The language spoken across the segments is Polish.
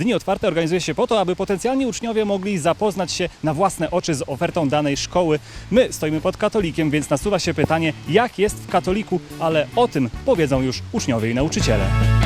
Dni otwarte organizuje się po to, aby potencjalni uczniowie mogli zapoznać się na własne oczy z ofertą danej szkoły. My stoimy pod katolikiem, więc nasuwa się pytanie, jak jest w katoliku, ale o tym powiedzą już uczniowie i nauczyciele.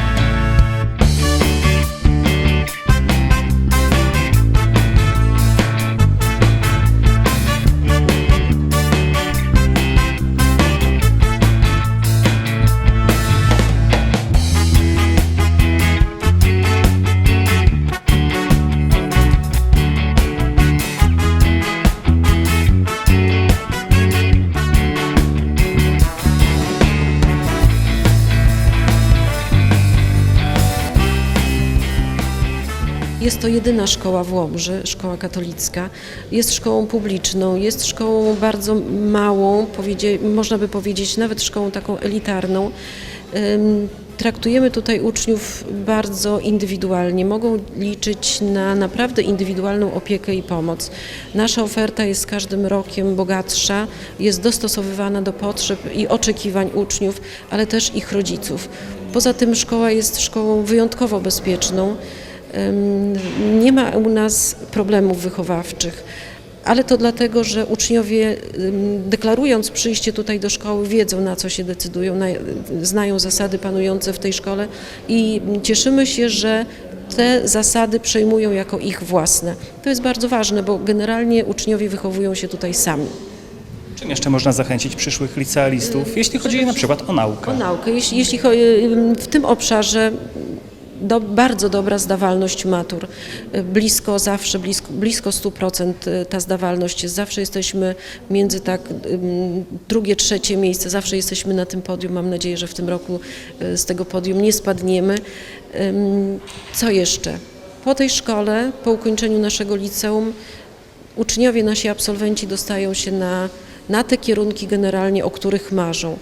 Jest to jedyna szkoła w Łomży, szkoła katolicka. Jest szkołą publiczną, jest szkołą bardzo małą, można by powiedzieć nawet szkołą taką elitarną. Traktujemy tutaj uczniów bardzo indywidualnie. Mogą liczyć na naprawdę indywidualną opiekę i pomoc. Nasza oferta jest z każdym rokiem bogatsza, jest dostosowywana do potrzeb i oczekiwań uczniów, ale też ich rodziców. Poza tym szkoła jest szkołą wyjątkowo bezpieczną. Nie ma u nas problemów wychowawczych, ale to dlatego, że uczniowie deklarując przyjście tutaj do szkoły wiedzą na co się decydują, na, znają zasady panujące w tej szkole i cieszymy się, że te zasady przejmują jako ich własne. To jest bardzo ważne, bo generalnie uczniowie wychowują się tutaj sami. Czym jeszcze można zachęcić przyszłych licealistów, jeśli chodzi na przykład o naukę? O naukę. Jeśli, jeśli w tym obszarze do, bardzo dobra zdawalność matur. Blisko zawsze, blisko, blisko 100% ta zdawalność jest. Zawsze jesteśmy między tak ym, drugie, trzecie miejsce, zawsze jesteśmy na tym podium. Mam nadzieję, że w tym roku y, z tego podium nie spadniemy. Co jeszcze? Po tej szkole, po ukończeniu naszego liceum, uczniowie, nasi absolwenci dostają się na, na te kierunki generalnie, o których marzą.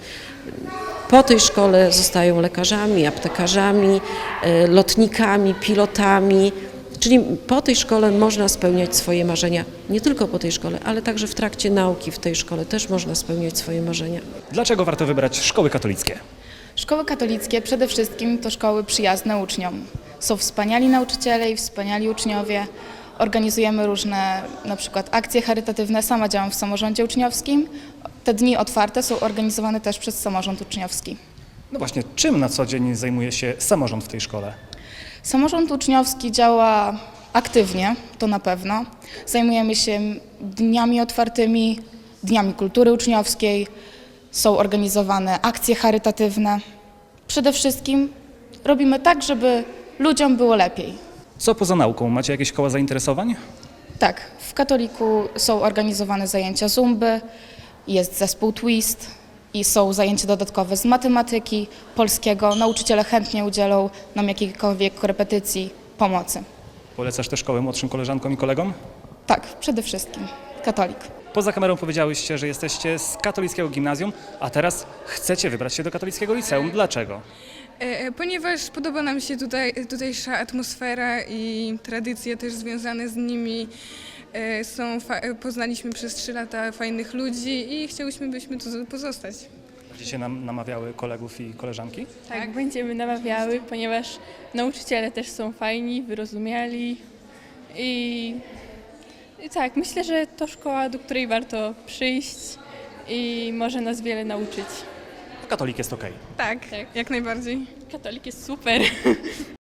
Po tej szkole zostają lekarzami, aptekarzami, e, lotnikami, pilotami. Czyli po tej szkole można spełniać swoje marzenia. Nie tylko po tej szkole, ale także w trakcie nauki w tej szkole też można spełniać swoje marzenia. Dlaczego warto wybrać szkoły katolickie? Szkoły katolickie przede wszystkim to szkoły przyjazne uczniom. Są wspaniali nauczyciele i wspaniali uczniowie. Organizujemy różne na przykład akcje charytatywne. Sama działam w samorządzie uczniowskim. Te dni otwarte są organizowane też przez samorząd uczniowski. No właśnie, czym na co dzień zajmuje się samorząd w tej szkole? Samorząd uczniowski działa aktywnie, to na pewno. Zajmujemy się dniami otwartymi, dniami kultury uczniowskiej. Są organizowane akcje charytatywne. Przede wszystkim robimy tak, żeby ludziom było lepiej. Co poza nauką? Macie jakieś koła zainteresowań? Tak, w katoliku są organizowane zajęcia zumby, jest zespół twist i są zajęcia dodatkowe z matematyki, polskiego. Nauczyciele chętnie udzielą nam jakiejkolwiek korepetycji pomocy. Polecasz te szkoły młodszym koleżankom i kolegom? Tak, przede wszystkim katolik. Poza kamerą powiedziałyście, że jesteście z katolickiego gimnazjum, a teraz chcecie wybrać się do katolickiego liceum. Dlaczego? E, Ponieważ podoba nam się tutaj, tutejsza atmosfera i tradycje też związane z nimi. E, Są, e, poznaliśmy przez trzy lata fajnych ludzi i chciałyśmy byśmy tu pozostać. Będziecie nam namawiały kolegów i koleżanki? Tak, będziemy namawiały, ponieważ nauczyciele też są fajni, wyrozumiali i, i tak, myślę, że to szkoła, do której warto przyjść i może nas wiele nauczyć. Katolik jest okej. Tak, Tak. jak najbardziej. Katolik jest super.